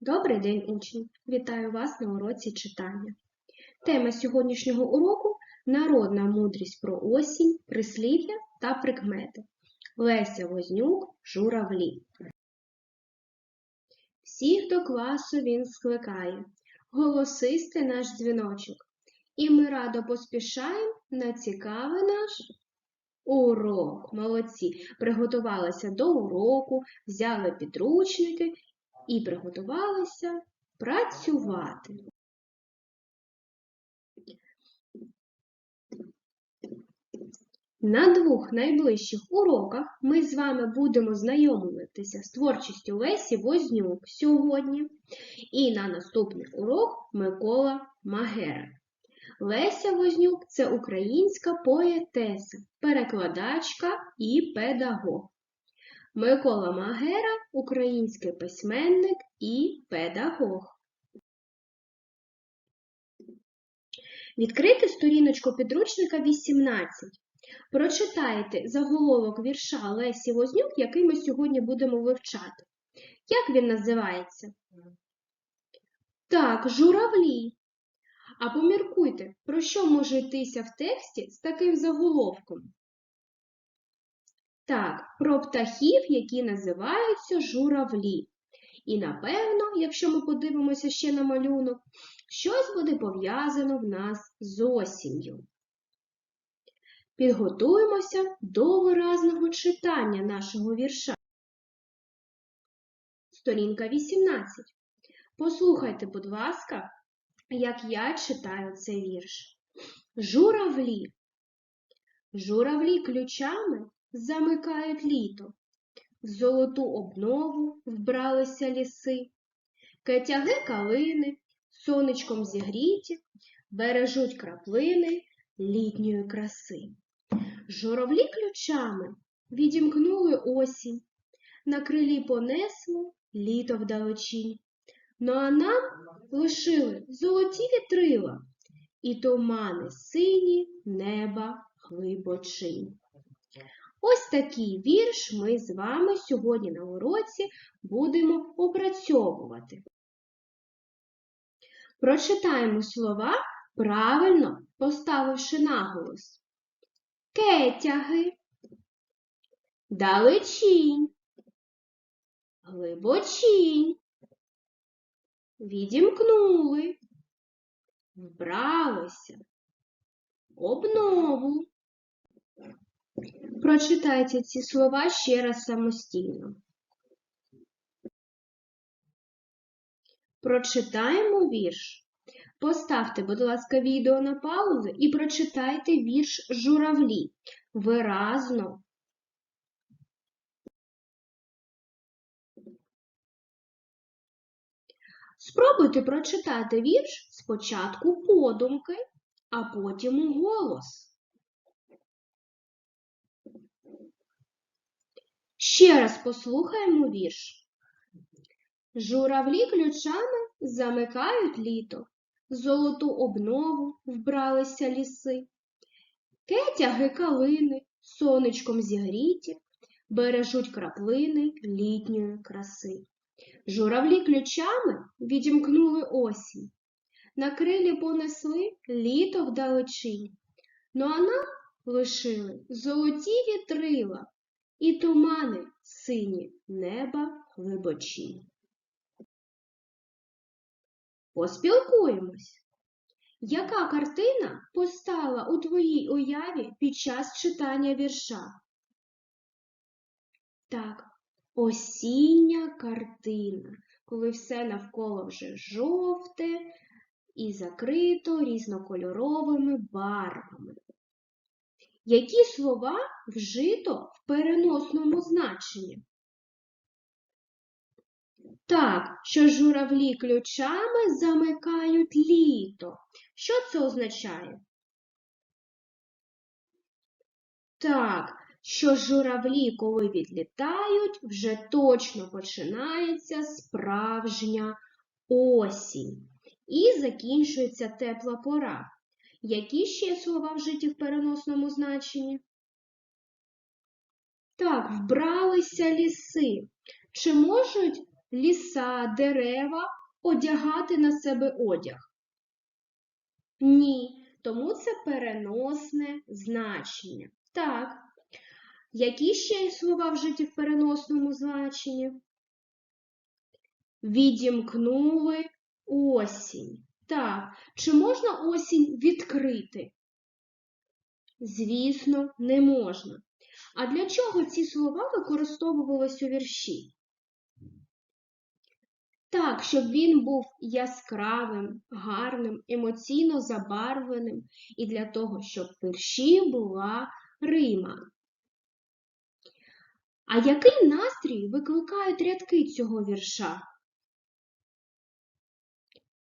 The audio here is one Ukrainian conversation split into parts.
Добрий день, учні! Вітаю вас на уроці читання. Тема сьогоднішнього уроку народна мудрість про осінь, прислів'я та прикмети. Леся Вознюк, журавлі. Всіх до класу він скликає, голосистий наш дзвіночок. І ми радо поспішаємо на цікавий наш урок. Молодці! Приготувалися до уроку, взяли підручники і приготувалися працювати. На двох найближчих уроках ми з вами будемо знайомитися з творчістю Лесі Вознюк сьогодні. І на наступний урок Микола Магера. Леся Вознюк це українська поетеса, перекладачка і педагог. Микола Магера український письменник і педагог. Відкрити сторіночку підручника 18. Прочитайте заголовок вірша Лесі Вознюк, який ми сьогодні будемо вивчати. Як він називається? Так, журавлі. А поміркуйте, про що може йтися в тексті з таким заголовком? Так, про птахів, які називаються журавлі. І напевно, якщо ми подивимося ще на малюнок, щось буде пов'язано в нас з осінню. Підготуємося до виразного читання нашого вірша. Сторінка 18. Послухайте, будь ласка, як я читаю цей вірш. Журавлі. Журавлі ключами замикають літо, в золоту обнову вбралися ліси, кетяги калини, сонечком зігріті, бережуть краплини літньої краси. Журавлі ключами відімкнули осінь, на крилі понесло літо вдалечінь. Ну а нам лишили золоті вітрила і тумани сині неба глибочинь. Ось такий вірш ми з вами сьогодні на уроці будемо опрацьовувати. Прочитаємо слова, правильно поставивши наголос. Кетяги, далечінь, глибочінь, відімкнули, вбралися, обнову. Прочитайте ці слова ще раз самостійно. Прочитаємо вірш. Поставте, будь ласка, відео на паузу і прочитайте вірш журавлі виразно. Спробуйте прочитати вірш спочатку подумки, а потім у голос. Ще раз послухаємо вірш. Журавлі ключами замикають літо, золоту обнову вбралися ліси, кетяги калини, сонечком зігріті, бережуть краплини літньої краси. Журавлі ключами відімкнули осінь, на крилі понесли літо вдалечінь, ну а нам лишили золоті вітрила і тумани сині неба глибочі. Поспілкуємось. Яка картина постала у твоїй уяві під час читання вірша? Так, осіння картина, коли все навколо вже жовте і закрито різнокольоровими барвами. Які слова вжито в переносному значенні? Так, що журавлі ключами замикають літо. Що це означає? Так, що журавлі, коли відлітають, вже точно починається справжня осінь. І закінчується тепла пора. Які ще слова вжиті в переносному значенні? Так, вбралися ліси. Чи можуть ліса, дерева одягати на себе одяг? Ні, тому це переносне значення. Так. Які ще слова вжиті в переносному значенні? Відімкнули осінь. Так, чи можна осінь відкрити? Звісно, не можна. А для чого ці слова використовувались у вірші? Так, щоб він був яскравим, гарним, емоційно забарвленим і для того, щоб в вірші була рима. А який настрій викликають рядки цього вірша?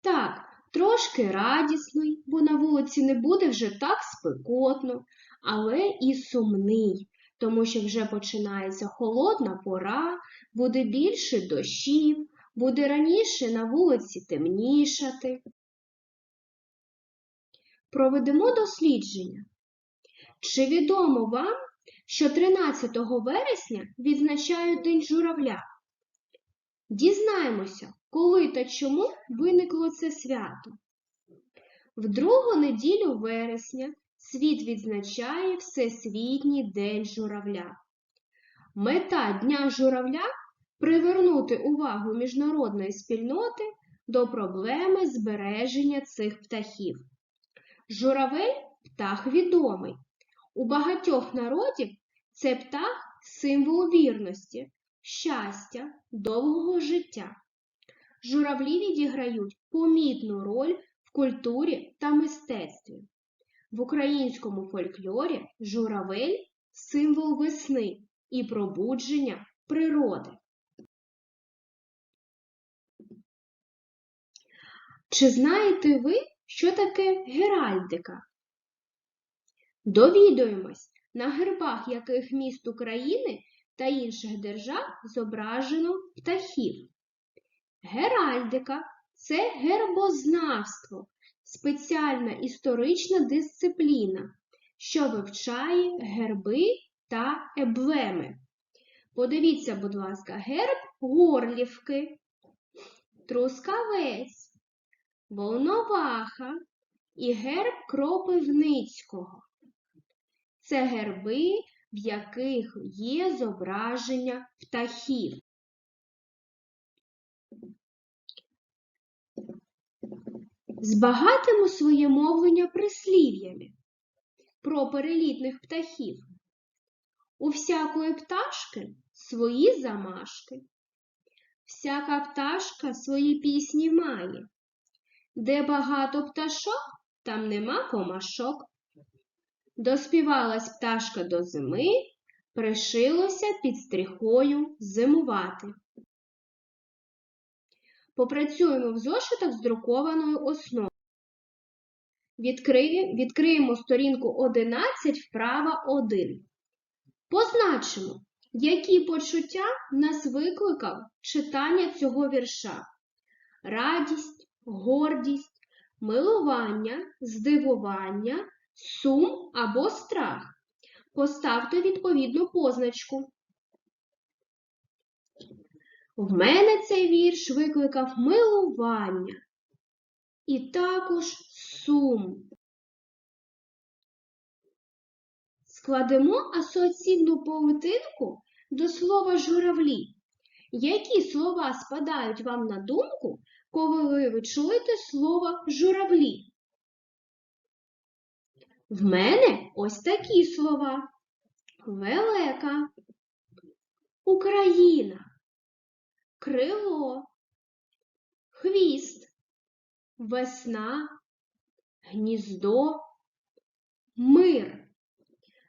Так, трошки радісний, бо на вулиці не буде вже так спекотно, але і сумний, тому що вже починається холодна пора, буде більше дощів, буде раніше на вулиці темнішати. Проведемо дослідження. Чи відомо вам, що 13 вересня відзначають День журавля? Дізнаємося, коли та чому виникло це свято. В другу неділю вересня світ відзначає Всесвітній день журавля. Мета Дня журавля привернути увагу міжнародної спільноти до проблеми збереження цих птахів. Журавель птах відомий. У багатьох народів це птах символ вірності, щастя, довгого життя. Журавлі відіграють помітну роль в культурі та мистецтві. В українському фольклорі журавель символ весни і пробудження природи. Чи знаєте ви, що таке геральдика? Довідуємось, на гербах яких міст України та інших держав зображено птахів. Геральдика це гербознавство, спеціальна історична дисципліна, що вивчає герби та еблеми. Подивіться, будь ласка, герб горлівки, трускавець, волноваха і герб Кропивницького. Це герби, в яких є зображення птахів. Збагатимо своє мовлення прислів'ями про перелітних птахів. У всякої пташки свої замашки. Всяка пташка свої пісні має. Де багато пташок, там нема комашок. Доспівалась пташка до зими, пришилося під стріхою зимувати. Попрацюємо в зошитах з друкованою основою. Відкриє, відкриємо сторінку 11, вправа 1. Позначимо, які почуття нас викликав читання цього вірша. Радість, гордість, милування, здивування, сум або страх. Поставте відповідну позначку. В мене цей вірш викликав милування і також сум. Складемо асоційну паутинку до слова журавлі. Які слова спадають вам на думку, коли ви чуєте слово журавлі? В мене ось такі слова. Велика, Україна, крило, хвіст, весна, гніздо, мир.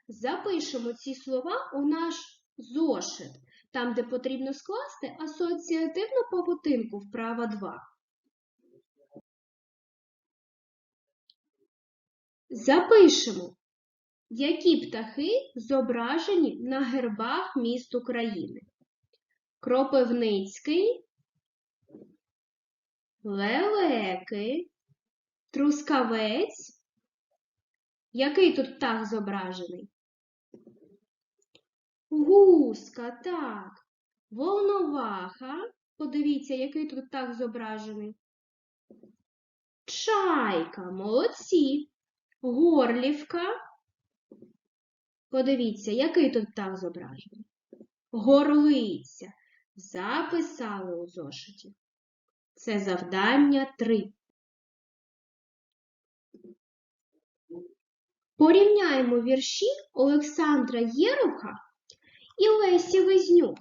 Запишемо ці слова у наш зошит, там, де потрібно скласти асоціативну павутинку вправа 2. Запишемо, які птахи зображені на гербах міст України. Кропивницький, лелеки, трускавець. Який тут птах зображений? Гуска, так, волноваха Подивіться, який тут птах зображений. Чайка, молодці. Горлівка. Подивіться, який тут птах зображений. Горлиця. Записали у зошиті. Це завдання 3. Порівняємо вірші Олександра Єруха і Лесі Везнюк.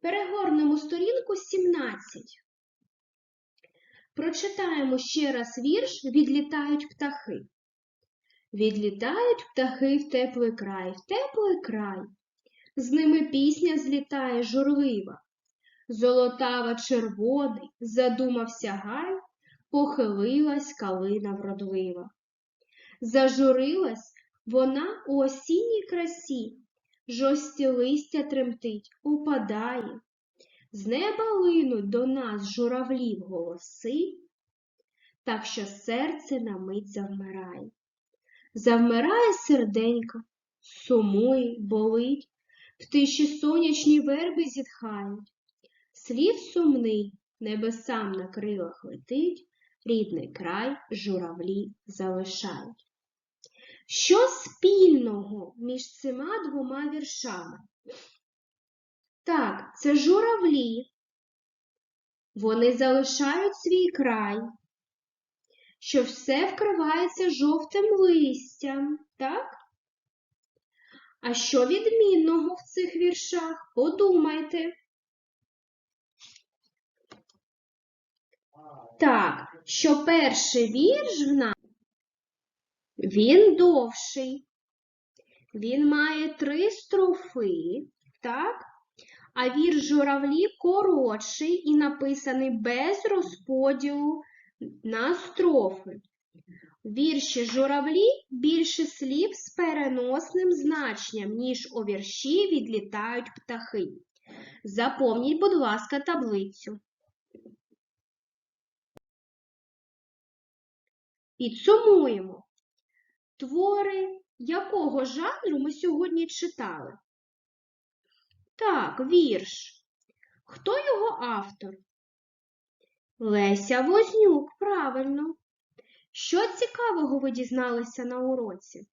Перегорнемо сторінку 17. Прочитаємо ще раз вірш Відлітають птахи. Відлітають птахи в теплий край, в теплий край. З ними пісня злітає журлива. Золотава червоний, задумався гай, похилилась калина вродлива. Зажурилась вона у осінній красі, жості листя тремтить, упадає. З неба линуть до нас журавлів голоси, так що серце на мить завмирає. Завмирає серденько, сумує, болить, в сонячні верби зітхають. Слів сумний небесам на крилах летить, рідний край журавлі залишають. Що спільного між цими двома віршами? Так, це журавлі. Вони залишають свій край, що все вкривається жовтим листям, так? А що відмінного в цих віршах? Подумайте. Так, що перший вірш в нас, він довший. Він має три строфи, так? А вірш журавлі коротший і написаний без розподілу на строфи. Вірші журавлі більше слів з переносним значенням, ніж у вірші відлітають птахи. Запомніть, будь ласка, таблицю. Підсумуємо. Твори якого жанру ми сьогодні читали? Так, вірш. Хто його автор? Леся Вознюк, правильно. Що цікавого ви дізналися на уроці?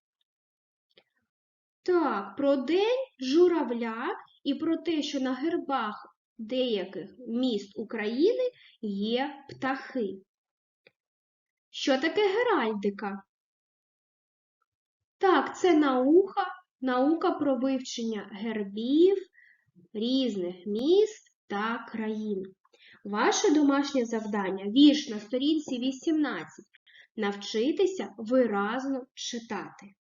Так, про день журавля і про те, що на гербах деяких міст України є птахи. Що таке геральдика? Так, це наука, наука про вивчення гербів різних міст та країн. Ваше домашнє завдання вірш на сторінці 18. Навчитися виразно читати.